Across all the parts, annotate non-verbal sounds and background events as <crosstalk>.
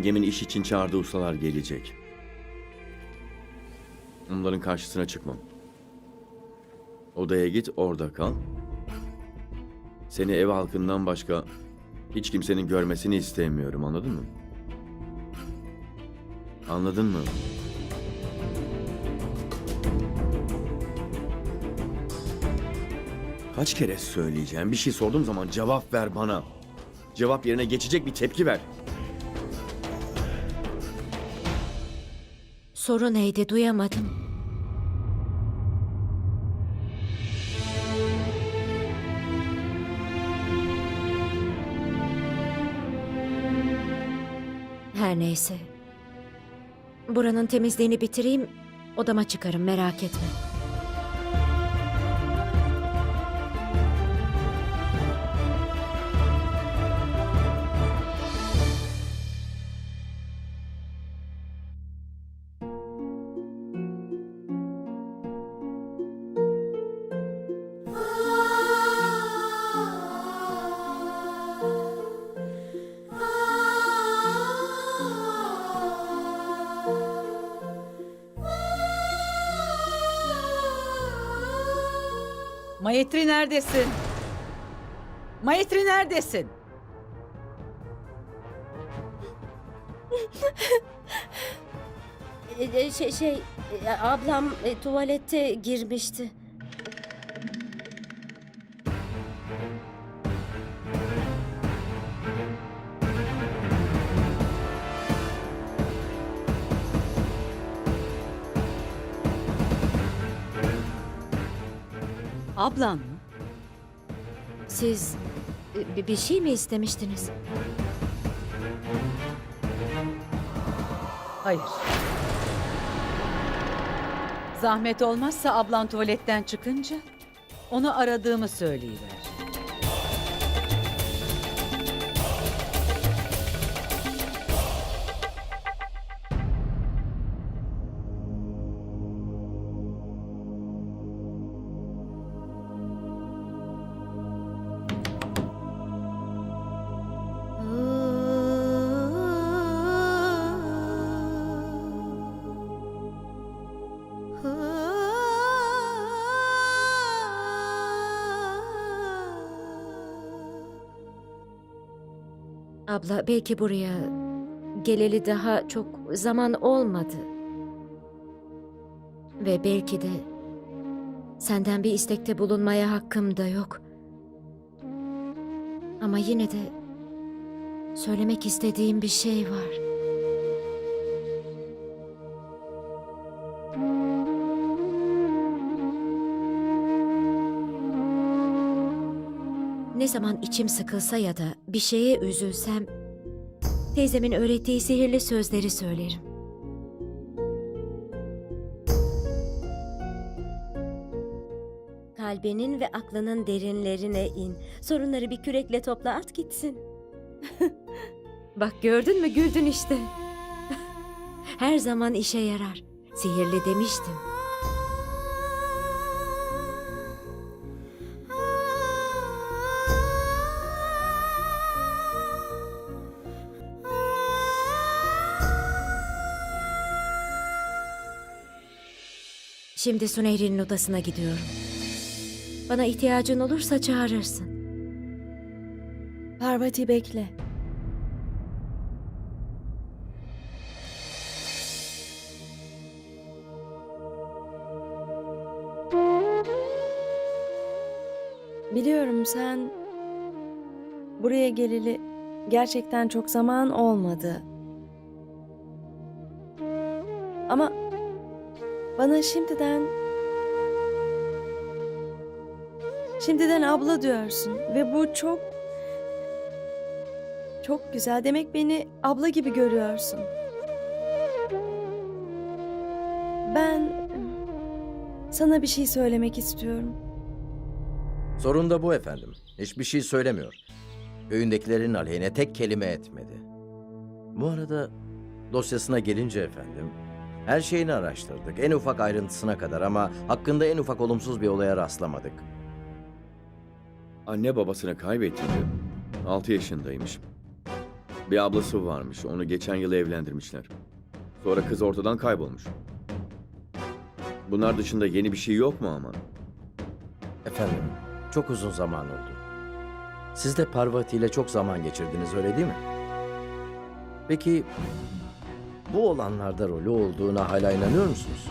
Yengemin iş için çağırdığı ustalar gelecek. Onların karşısına çıkmam. Odaya git, orada kal. Seni ev halkından başka hiç kimsenin görmesini istemiyorum, anladın mı? Anladın mı? Kaç kere söyleyeceğim? Bir şey sorduğum zaman cevap ver bana. Cevap yerine geçecek bir tepki ver. Soru neydi duyamadım. Her neyse. Buranın temizliğini bitireyim, odama çıkarım merak etme. Mayetri neredesin? Mayetri neredesin? Şey, şey, ablam tuvalette girmişti. Ablan mı? Siz e, bir şey mi istemiştiniz? Hayır. Zahmet olmazsa ablan tuvaletten çıkınca onu aradığımı söyleyiver. Abla belki buraya geleli daha çok zaman olmadı. Ve belki de senden bir istekte bulunmaya hakkım da yok. Ama yine de söylemek istediğim bir şey var. Zaman içim sıkılsa ya da bir şeye üzülsem teyzemin öğrettiği sihirli sözleri söylerim. Kalbinin ve aklının derinlerine in. Sorunları bir kürekle topla at gitsin. <laughs> Bak gördün mü güldün işte. <laughs> Her zaman işe yarar. Sihirli demiştim. Şimdi Sunehri'nin odasına gidiyorum. Bana ihtiyacın olursa çağırırsın. Parvati bekle. Biliyorum sen buraya geleli gerçekten çok zaman olmadı. Ama bana şimdiden şimdiden abla diyorsun ve bu çok çok güzel. Demek beni abla gibi görüyorsun. Ben sana bir şey söylemek istiyorum. Sorun da bu efendim. Hiçbir şey söylemiyor. Köyündekilerin aleyhine tek kelime etmedi. Bu arada dosyasına gelince efendim, her şeyini araştırdık. En ufak ayrıntısına kadar ama hakkında en ufak olumsuz bir olaya rastlamadık. anne babasını kaybettiğinde 6 yaşındaymış. Bir ablası varmış. Onu geçen yıl evlendirmişler. Sonra kız ortadan kaybolmuş. Bunlar dışında yeni bir şey yok mu ama? Efendim, çok uzun zaman oldu. Siz de Parvati ile çok zaman geçirdiniz öyle değil mi? Peki bu olanlarda rolü olduğuna hala inanıyor musunuz?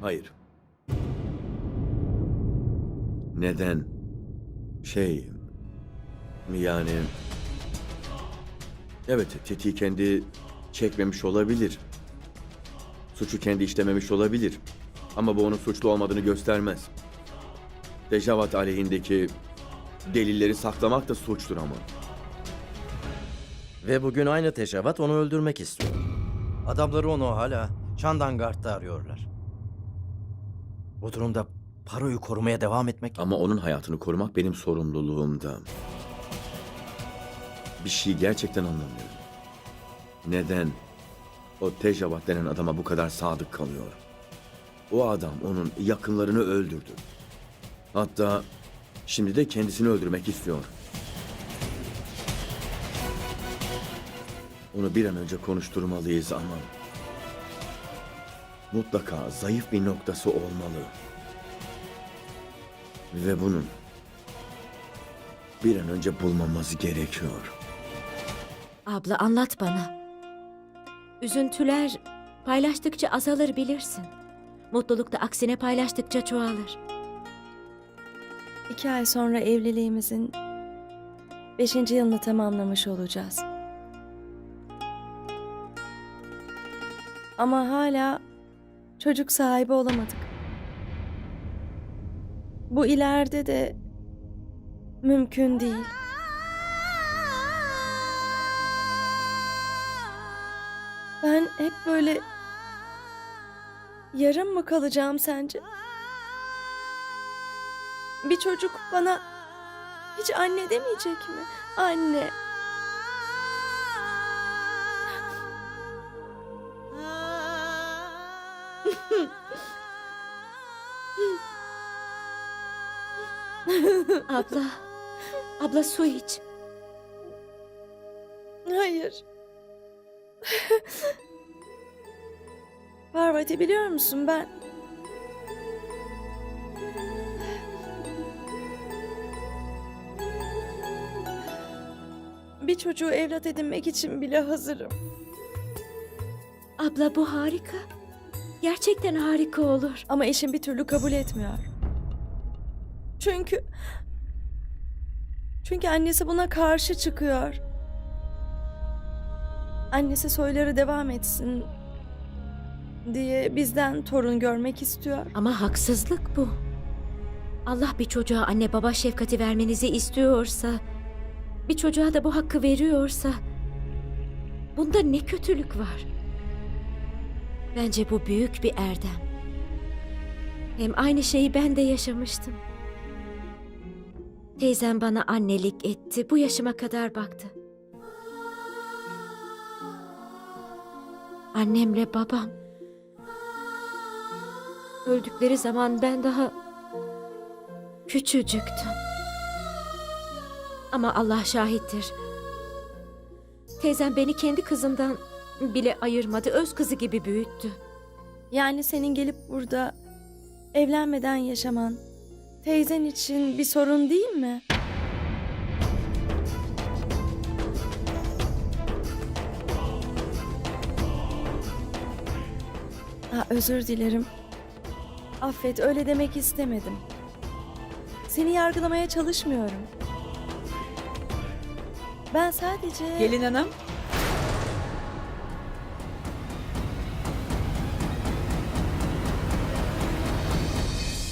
Hayır. Neden? Şey... Yani... Evet, tetiği kendi çekmemiş olabilir. Suçu kendi işlememiş olabilir. Ama bu onun suçlu olmadığını göstermez. Dejavat aleyhindeki delilleri saklamak da suçtur ama. Ve bugün aynı teşevat onu öldürmek istiyor. Adamları onu hala Çandangart'ta arıyorlar. Bu durumda Paro'yu korumaya devam etmek... Ama onun hayatını korumak benim sorumluluğumda. Bir şey gerçekten anlamıyorum. Neden o Tejavat denen adama bu kadar sadık kalıyor? O adam onun yakınlarını öldürdü. Hatta şimdi de kendisini öldürmek istiyor. Onu bir an önce konuşturmalıyız ama mutlaka zayıf bir noktası olmalı. Ve bunun bir an önce bulmamız gerekiyor. Abla anlat bana. Üzüntüler paylaştıkça azalır bilirsin. Mutluluk da aksine paylaştıkça çoğalır. İki ay sonra evliliğimizin beşinci yılını tamamlamış olacağız. Ama hala çocuk sahibi olamadık. Bu ileride de mümkün değil. Ben hep böyle yarım mı kalacağım sence? Bir çocuk bana hiç anne demeyecek mi? Anne. <laughs> Abla, abla su iç. Hayır. Parvati biliyor musun ben... Bir çocuğu evlat edinmek için bile hazırım. Abla bu harika. Gerçekten harika olur. Ama eşim bir türlü kabul etmiyor. Çünkü... Çünkü annesi buna karşı çıkıyor. Annesi soyları devam etsin diye bizden torun görmek istiyor. Ama haksızlık bu. Allah bir çocuğa anne baba şefkati vermenizi istiyorsa, bir çocuğa da bu hakkı veriyorsa, bunda ne kötülük var? Bence bu büyük bir erdem. Hem aynı şeyi ben de yaşamıştım. Teyzem bana annelik etti, bu yaşıma kadar baktı. Annemle babam öldükleri zaman ben daha küçücüktüm. Ama Allah şahittir. Teyzem beni kendi kızımdan bile ayırmadı, öz kızı gibi büyüttü. Yani senin gelip burada evlenmeden yaşaman teyzen için bir sorun değil mi? Ha, özür dilerim. Affet, öyle demek istemedim. Seni yargılamaya çalışmıyorum. Ben sadece... Gelin hanım.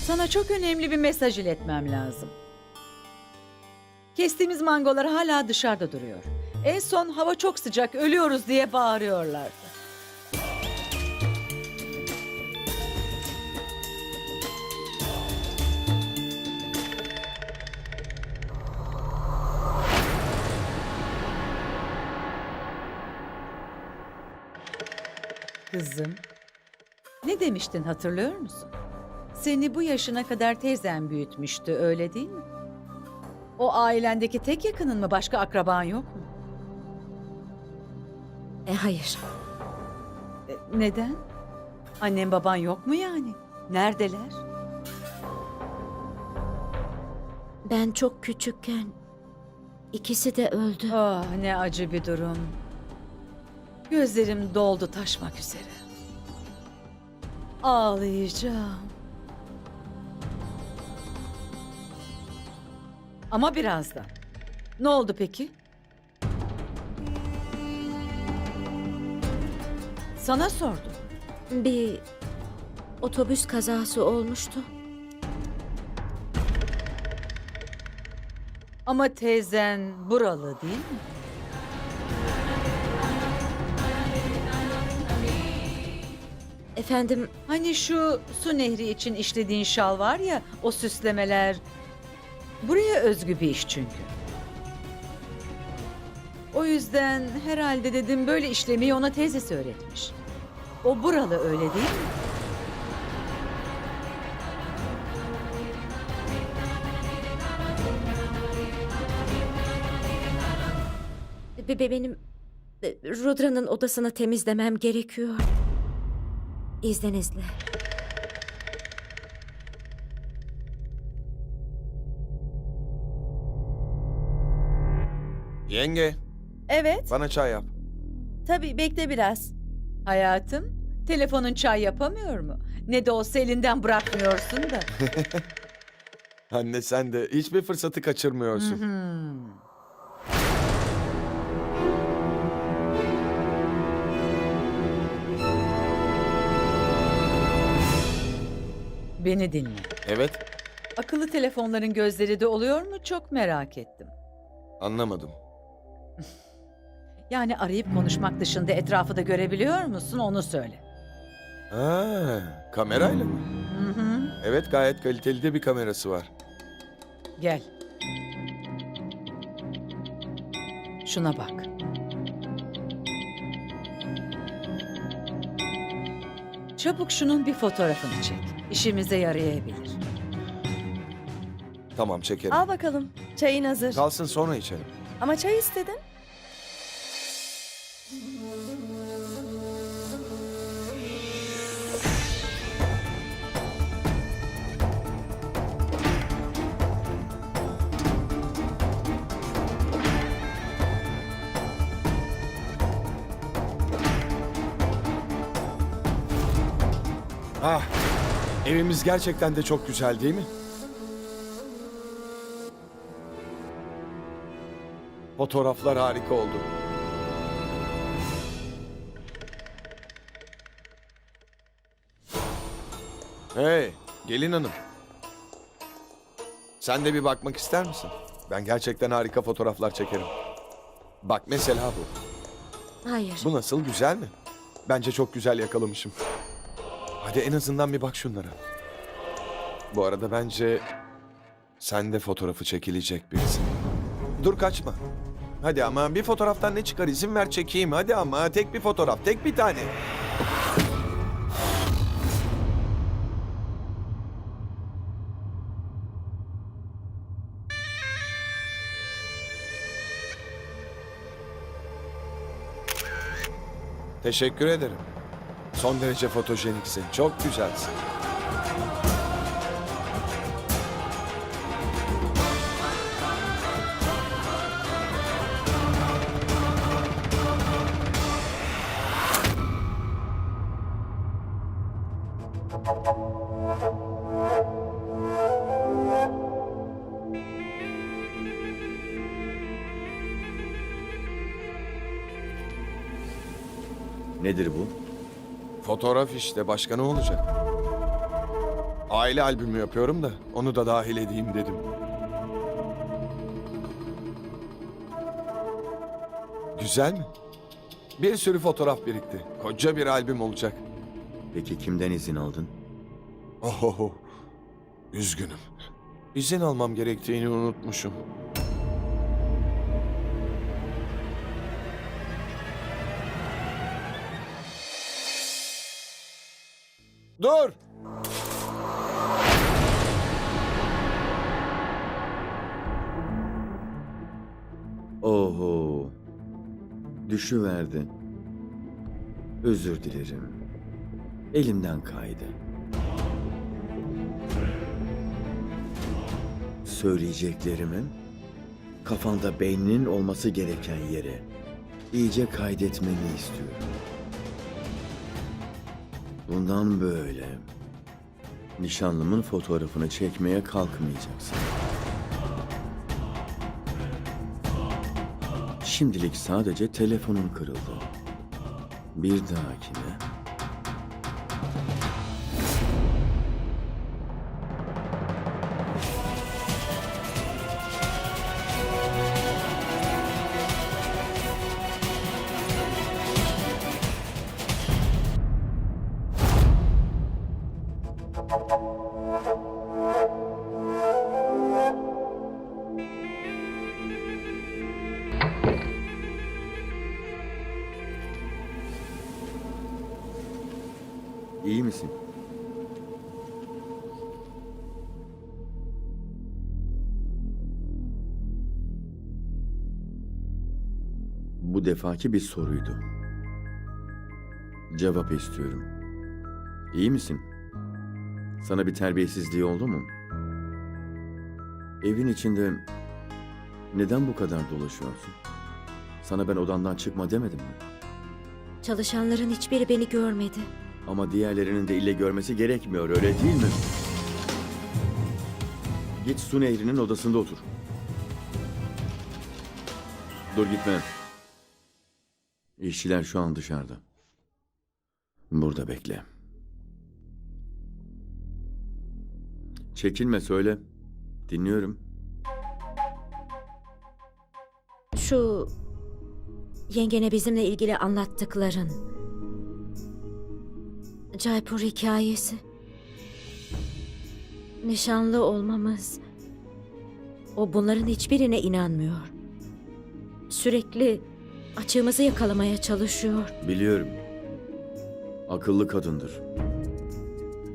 Sana çok önemli bir mesaj iletmem lazım. Kestiğimiz mangolar hala dışarıda duruyor. En son hava çok sıcak, ölüyoruz diye bağırıyorlardı. Kızım, Ne demiştin hatırlıyor musun? Seni bu yaşına kadar teyzen büyütmüştü öyle değil mi? O ailendeki tek yakının mı başka akraban yok mu? E hayır. E, neden? Annem baban yok mu yani? Neredeler? Ben çok küçükken ikisi de öldü. Ah ne acı bir durum. Gözlerim doldu taşmak üzere. Ağlayacağım. Ama birazdan. Ne oldu peki? Sana sordum. Bir otobüs kazası olmuştu. Ama teyzen buralı değil mi? Efendim Hani şu su nehri için işlediğin şal var ya, o süslemeler. Buraya özgü bir iş çünkü. O yüzden herhalde dedim böyle işlemeyi ona teyzesi öğretmiş. O buralı öyle değil mi? be- be- benim e, Rudra'nın odasını temizlemem gerekiyor. İzninizle. Yenge, Evet, bana çay yap. tabii bekle biraz. Hayatım, telefonun çay yapamıyor mu? Ne de olsa elinden bırakmıyorsun da. <laughs> Anne sen de hiçbir fırsatı kaçırmıyorsun. Hmm. Beni dinle. Evet, Akıllı telefonların gözleri de oluyor mu çok merak ettim. anlamadım. <laughs> Yani arayıp konuşmak dışında etrafı da görebiliyor musun onu söyle. Ha, kamerayla mı? Hı hı. Evet, gayet kaliteli de bir kamerası var. Gel. Şuna bak. Çabuk şunun bir fotoğrafını çek. İşimize yarayabilir. Tamam, çekerim. Al bakalım, çayın hazır. Kalsın sonra içerim. Ama çay istedin. Evimiz gerçekten de çok güzel değil mi? Fotoğraflar harika oldu. Hey, gelin hanım. Sen de bir bakmak ister misin? Ben gerçekten harika fotoğraflar çekerim. Bak mesela bu. Hayır. Bu nasıl güzel mi? Bence çok güzel yakalamışım. Hadi en azından bir bak şunlara. Bu arada bence sen de fotoğrafı çekilecek birisin. Dur kaçma. Hadi ama bir fotoğraftan ne çıkar izin ver çekeyim. Hadi ama tek bir fotoğraf, tek bir tane. Teşekkür ederim. Son derece fotojeniksin. Çok güzelsin. Fotoğraf işte. Başka ne olacak? Aile albümü yapıyorum da onu da dahil edeyim dedim. Güzel mi? Bir sürü fotoğraf birikti. Koca bir albüm olacak. Peki kimden izin aldın? Oho. Üzgünüm. İzin almam gerektiğini unutmuşum. Dur! Oho. Düşüverdi. Özür dilerim. Elimden kaydı. Söyleyeceklerimi kafanda beyninin olması gereken yere iyice kaydetmeni istiyorum. Bundan böyle nişanlımın fotoğrafını çekmeye kalkmayacaksın. Şimdilik sadece telefonun kırıldı. Bir dahakine iyi misin? Bu defaki bir soruydu. Cevap istiyorum. İyi misin? Sana bir terbiyesizliği oldu mu? Evin içinde neden bu kadar dolaşıyorsun? Sana ben odandan çıkma demedim mi? Çalışanların hiçbiri beni görmedi. Ama diğerlerinin de ille görmesi gerekmiyor öyle değil mi? Git su nehrinin odasında otur. Dur gitme. İşçiler şu an dışarıda. Burada bekle. Çekinme söyle. Dinliyorum. Şu yengene bizimle ilgili anlattıkların. Jaipur hikayesi. Nişanlı olmamız. O bunların hiçbirine inanmıyor. Sürekli açığımızı yakalamaya çalışıyor. Biliyorum. Akıllı kadındır.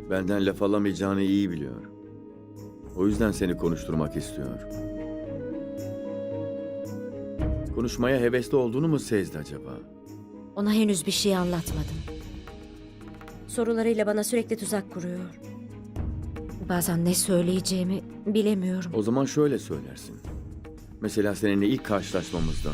Benden laf alamayacağını iyi biliyor. O yüzden seni konuşturmak istiyor. Konuşmaya hevesli olduğunu mu sezdi acaba? Ona henüz bir şey anlatmadım. Sorularıyla bana sürekli tuzak kuruyor. Bazen ne söyleyeceğimi bilemiyorum. O zaman şöyle söylersin. Mesela seninle ilk karşılaşmamızdan.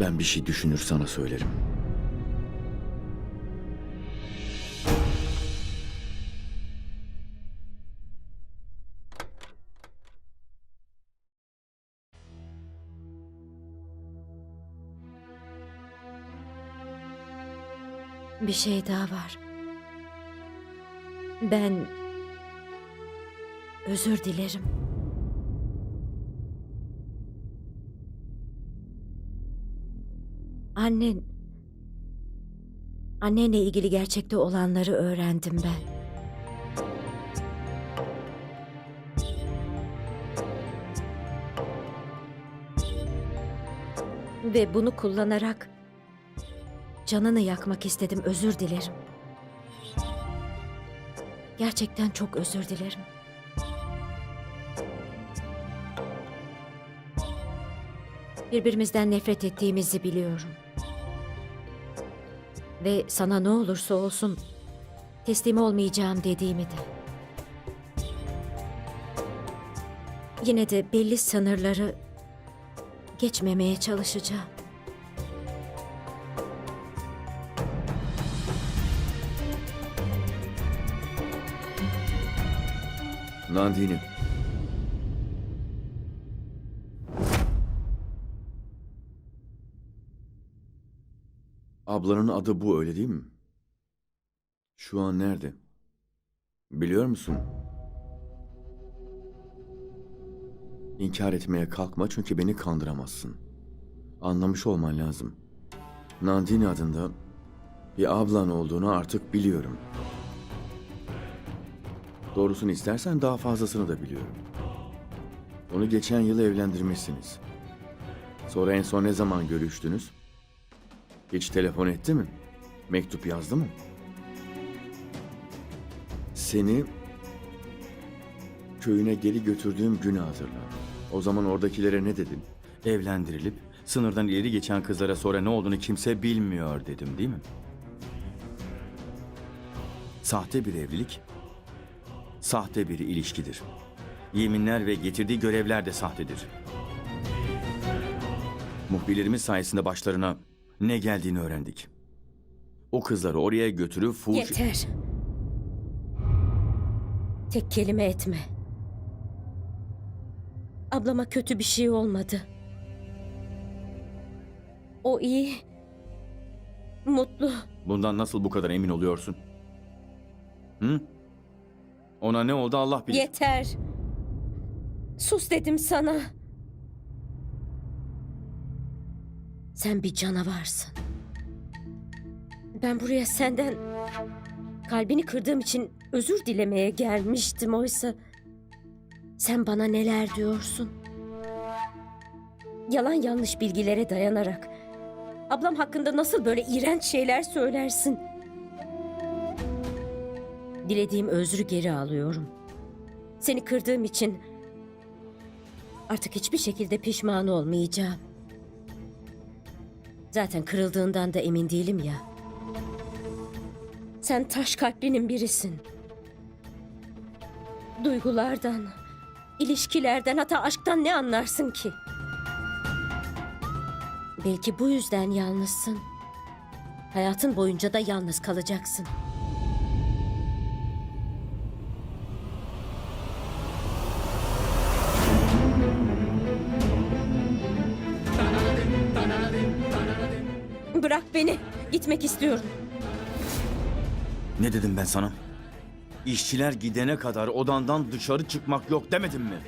Ben bir şey düşünür sana söylerim. Bir şey daha var. Ben özür dilerim. Annen Annenle ilgili gerçekte olanları öğrendim ben. Ve bunu kullanarak Canını yakmak istedim, özür dilerim. Gerçekten çok özür dilerim. Birbirimizden nefret ettiğimizi biliyorum. Ve sana ne olursa olsun teslim olmayacağım dediğimi de. Yine de belli sınırları geçmemeye çalışacağım. Nandini. Ablanın adı bu öyle değil mi? Şu an nerede? Biliyor musun? İnkar etmeye kalkma çünkü beni kandıramazsın. Anlamış olman lazım. Nandini adında bir ablan olduğunu artık biliyorum. Doğrusunu istersen daha fazlasını da biliyorum. Onu geçen yıl evlendirmişsiniz. Sonra en son ne zaman görüştünüz? Hiç telefon etti mi? Mektup yazdı mı? Seni köyüne geri götürdüğüm günü hatırla. O zaman oradakilere ne dedin? Evlendirilip sınırdan ileri geçen kızlara sonra ne olduğunu kimse bilmiyor dedim değil mi? Sahte bir evlilik, sahte bir ilişkidir. Yeminler ve getirdiği görevler de sahtedir. Muhbirlerimiz sayesinde başlarına ne geldiğini öğrendik. O kızları oraya götürüp fuhuş... Yeter. Tek kelime etme. Ablama kötü bir şey olmadı. O iyi. Mutlu. Bundan nasıl bu kadar emin oluyorsun? Hı? Ona ne oldu Allah bilir. Yeter. Sus dedim sana. Sen bir canavarsın. Ben buraya senden kalbini kırdığım için özür dilemeye gelmiştim oysa sen bana neler diyorsun? Yalan yanlış bilgilere dayanarak ablam hakkında nasıl böyle iğrenç şeyler söylersin? Dilediğim özrü geri alıyorum. Seni kırdığım için artık hiçbir şekilde pişman olmayacağım. Zaten kırıldığından da emin değilim ya. Sen taş kalplinin birisin. Duygulardan, ilişkilerden hatta aşktan ne anlarsın ki? Belki bu yüzden yalnızsın. Hayatın boyunca da yalnız kalacaksın. Bırak beni. Gitmek istiyorum. Ne dedim ben sana? İşçiler gidene kadar odandan dışarı çıkmak yok demedim mi?